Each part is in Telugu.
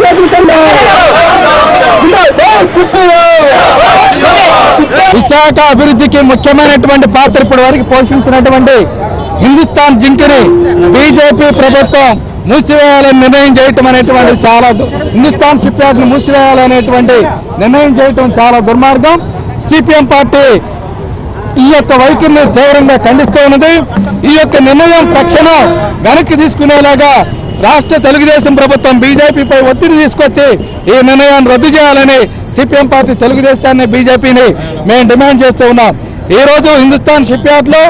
ఖండించండి విశాఖ అభివృద్ధికి ముఖ్యమైనటువంటి పాత్ర ఇప్పటి వరకు పోషించినటువంటి హిందుస్థాన్ జింకిని బీజేపీ ప్రభుత్వం మూసివేయాలని నిర్ణయం చేయటం అనేటువంటి చాలా హిందుస్థాన్ షిప్ యార్డ్ని మూసివేయాలనేటువంటి నిర్ణయం చేయటం చాలా దుర్మార్గం. సిపిఎం పార్టీ ఈ యొక్క వైఖరిని తీవ్రంగా ఖండిస్తూ ఉన్నది. ఈ యొక్క నిర్ణయం తక్షణం వెనక్కి తీసుకునేలాగా రాష్ట్ర తెలుగుదేశం ప్రభుత్వం బీజేపీపై ఒత్తిడి తీసుకొచ్చి ఈ నిర్ణయాన్ని రద్దు చేయాలని సిపిఎం పార్టీ తెలుగుదేశాన్ని బీజేపీని మేము డిమాండ్ చేస్తూ ఉన్నాం. ఈ రోజు హిందుస్థాన్ షిప్ యార్డ్లో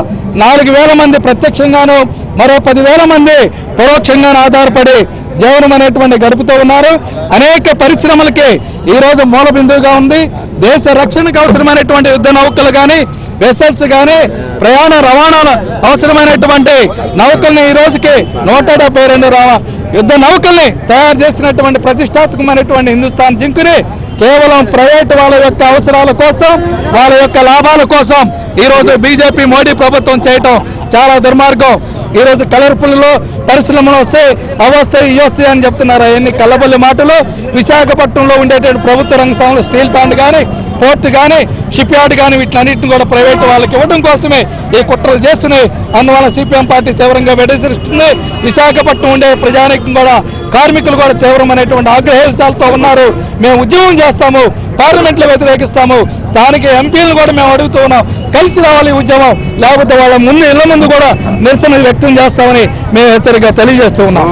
నాలుగు వేల మంది ప్రత్యక్షంగాను మరో పదివేల మంది పరోక్షంగా ఆధారపడి జీవనం అనేటువంటి గడుపుతూ ఉన్నారు. అనేక పరిశ్రమలకి ఈ రోజు మూల బిందువుగా ఉంది. దేశ రక్షణకు అవసరమైనటువంటి యుద్ధ నౌకలు కానీ వెసల్స్ కానీ ప్రయాణ రవాణాలు అవసరమైనటువంటి నౌకల్ని ఈ రోజుకి నూట డెబ్బై రెండు యుద్ధ నౌకల్ని తయారు చేసినటువంటి ప్రతిష్టాత్మకమైనటువంటి హిందుస్థాన్ జింకుని కేవలం ప్రైవేట్ వాళ్ళ యొక్క అవసరాల కోసం వాళ్ళ యొక్క లాభాల కోసం ఈరోజు బీజేపీ మోడీ ప్రభుత్వం చేయటం చాలా దుర్మార్గం. ఈ రోజు కలర్ఫుల్లో పరిశ్రమలు వస్తాయి అవస్తాయి ఇవస్తాయి అని చెప్తున్నారు. అవన్నీ కల్లబల్లి మాటలు. విశాఖపట్నంలో ఉండేటువంటి ప్రభుత్వ రంగ సంస్థలు స్టీల్ ప్లాంట్ కానీ పోర్ట్ కానీ షిప్ యార్డ్ కానీ వీటిలన్నింటిని కూడా ప్రైవేట్ వాళ్ళకి ఇవ్వడం కోసమే ఈ కుట్రలు చేస్తున్నాయి. అందువల్ల సిపిఎం పార్టీ తీవ్రంగా విడసిస్తుంది విశాఖపట్నం ఉండే ప్రజానికం కూడా కార్మికులు కూడా తీవ్రమైనటువంటి ఆగ్రహేశాలతో ఉన్నారు. మేము ఉద్యమం చేస్తాము పార్లమెంట్లో వ్యతిరేకిస్తాము. స్థానిక ఎంపీలను కూడా మేము అడుగుతూ ఉన్నాం. కలిసి రావాలి ఉద్యమం. లేకపోతే వాళ్ళ ముందు ఇళ్ళ ముందు కూడా నిరసన వ్యక్తం చేస్తామని మేము హెచ్చరిక తెలియజేస్తూ ఉన్నాం.